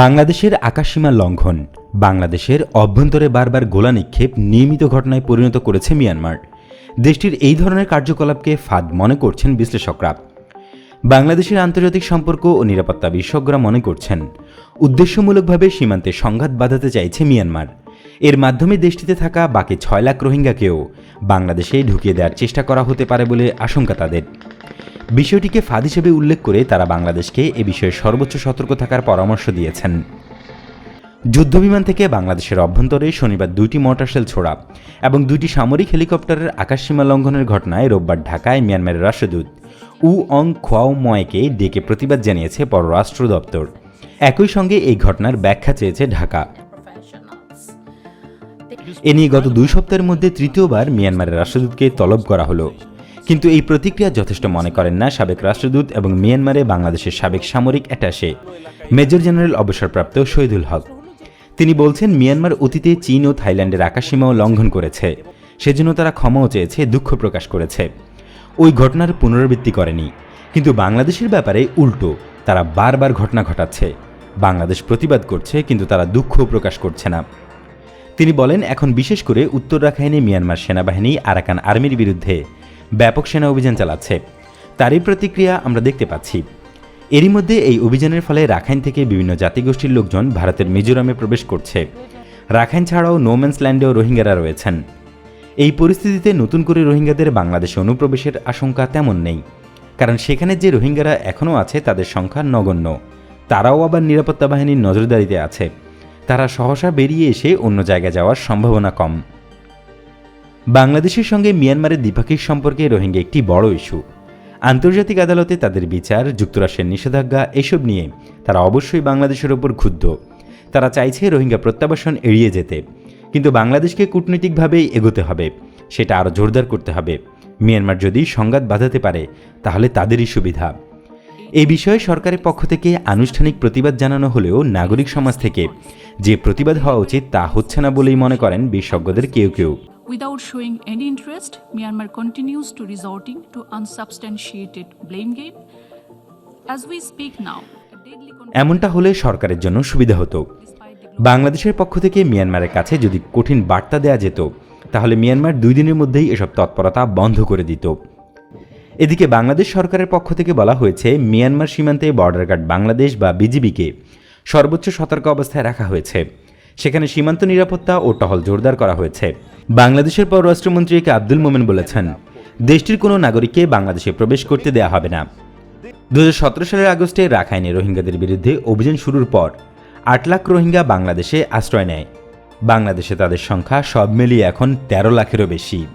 বাংলাদেশের আকাশসীমা লঙ্ঘন। বাংলাদেশের অভ্যন্তরে বারবার গোলা নিক্ষেপ নিয়মিত ঘটনায় পরিণত করেছে মিয়ানমার। দেশটির এই ধরনের কার্যকলাপকে ফাঁদ মনে করছেন বিশ্লেষকরা। বাংলাদেশের আন্তর্জাতিক সম্পর্ক ও নিরাপত্তা বিশেষজ্ঞরা মনে করছেন, উদ্দেশ্যমূলকভাবে সীমান্তে সংঘাত বাঁধাতে চাইছে মিয়ানমার। এর মাধ্যমে দেশটিতে থাকা বাকি ছয় লাখ রোহিঙ্গাকেও বাংলাদেশে ঢুকিয়ে দেওয়ার চেষ্টা করা হতে পারে বলে আশঙ্কা তাদের। বিষয়টিকে ফাঁদ হিসেবে উল্লেখ করে তারা বাংলাদেশকে এ বিষয়ে সর্বোচ্চ সতর্ক থাকার পরামর্শ দিয়েছেন। যুদ্ধবিমান থেকে বাংলাদেশের অভ্যন্তরে শনিবার দুইটি মর্টারশেল ছোড়া এবং দুইটি সামরিক হেলিকপ্টারের আকাশসীমা লঙ্ঘনের ঘটনায় রোববার ঢাকায় মিয়ানমারের রাষ্ট্রদূত উ অং খোয়াও ময়কে ডেকে প্রতিবাদ জানিয়েছে পররাষ্ট্র দপ্তর। একই সঙ্গে এই ঘটনার ব্যাখ্যা চেয়েছে ঢাকা। এ নিয়ে গত দুই সপ্তাহের মধ্যে তৃতীয়বার মিয়ানমারের রাষ্ট্রদূতকে তলব করা হলো। কিন্তু এই প্রতিক্রিয়া যথেষ্ট মনে করেন না সাবেক রাষ্ট্রদূত এবং মিয়ানমারে বাংলাদেশের সাবেক সামরিক অ্যাটাশে। মেজর জেনারেল অবসরপ্রাপ্ত শহীদুল হক। তিনি বলছেন, মিয়ানমার অতীতে চীন ও থাইল্যান্ডের আকাশসীমাও লঙ্ঘন করেছে। সেজন্য তারা ক্ষমাও চেয়েছে, দুঃখ প্রকাশ করেছে। ওই ঘটনার পুনরাবৃত্তি করেনি। কিন্তু বাংলাদেশের ব্যাপারে উল্টো, তারা বারবার ঘটনা ঘটাচ্ছে। বাংলাদেশ প্রতিবাদ করছে, কিন্তু তারা দুঃখ প্রকাশ করছে না। তিনি বলেন, এখন বিশেষ করে উত্তর রাখাইনে মিয়ানমার সেনাবাহিনী আরাকান আর্মির বিরুদ্ধে ব্যাপক সেনা অভিযান চালাচ্ছে। তারই প্রতিক্রিয়া আমরা দেখতে পাচ্ছি। এরই মধ্যে এই অভিযানের ফলে রাখাইন থেকে বিভিন্ন জাতিগোষ্ঠীর লোকজন ভারতের মিজোরামে প্রবেশ করছে। রাখাইন ছাড়াও নোম্যান্স ল্যান্ডেও রোহিঙ্গারা রয়েছেন। এই পরিস্থিতিতে নতুন করে রোহিঙ্গাদের বাংলাদেশে অনুপ্রবেশের আশঙ্কা তেমন নেই। কারণ সেখানে যে রোহিঙ্গারা এখনও আছে, তাদের সংখ্যা নগণ্য। তারাও আবার নিরাপত্তা বাহিনীর নজরদারিতে আছে। তারা সহসা বেরিয়ে এসে অন্য জায়গায় যাওয়ার সম্ভাবনা কম। বাংলাদেশের সঙ্গে মিয়ানমারের দ্বিপাক্ষিক সম্পর্কে রোহিঙ্গা একটি বড় ইস্যু। আন্তর্জাতিক আদালতে তাদের বিচার, যুক্তরাষ্ট্রের নিষেধাজ্ঞা, এসব নিয়ে তারা অবশ্যই বাংলাদেশের ওপর ক্ষুব্ধ। তারা চাইছে রোহিঙ্গা প্রত্যাবাসন এড়িয়ে যেতে। কিন্তু বাংলাদেশকে কূটনৈতিকভাবেই এগোতে হবে, সেটা আরও জোরদার করতে হবে। মিয়ানমার যদি সংঘাত বাঁধাতে পারে, তাহলে তাদেরই সুবিধা। এই বিষয়ে সরকারের পক্ষ থেকে আনুষ্ঠানিক প্রতিবাদ জানানো হলেও নাগরিক সমাজ থেকে যে প্রতিবাদ হওয়া উচিত তা হচ্ছে না বলেই মনে করেন বিশেষজ্ঞদের কেউ কেউ। Without showing any interest, Myanmar continues to resorting to unsubstantiated blame game. As we speak now, এমনটা হলে সরকারের জন্য সুবিধা হতো। বাংলাদেশের পক্ষ থেকে মিয়ানমারের কাছে যদি কঠিন বার্তা দেয়া যেত তাহলে মিয়ানমার দুই দিনের মধ্যেই এসব তৎপরতা বন্ধ করে দিত। এদিকে বাংলাদেশ সরকারের পক্ষ থেকে বলা হয়েছে মিয়ানমার সীমান্তে বর্ডার গার্ড বাংলাদেশ বা বিজিবিকে সর্বোচ্চ সতর্ক অবস্থায় রাখা হয়েছে। সেখানে সীমান্ত নিরাপত্তা ও টহল জোরদার করা হয়েছে। বাংলাদেশের পররাষ্ট্রমন্ত্রী কে আব্দুল মোমেন বলেছেন, দেশটির কোনো নাগরিককে বাংলাদেশে প্রবেশ করতে দেয়া হবে না। দু হাজার সতেরো সালের আগস্টে রাখাইনে রোহিঙ্গাদের বিরুদ্ধে অভিযান শুরুর পর আট লাখ রোহিঙ্গা বাংলাদেশে আশ্রয় নেয়। বাংলাদেশে তাদের সংখ্যা সব মিলিয়ে এখন তেরো লাখেরও বেশি।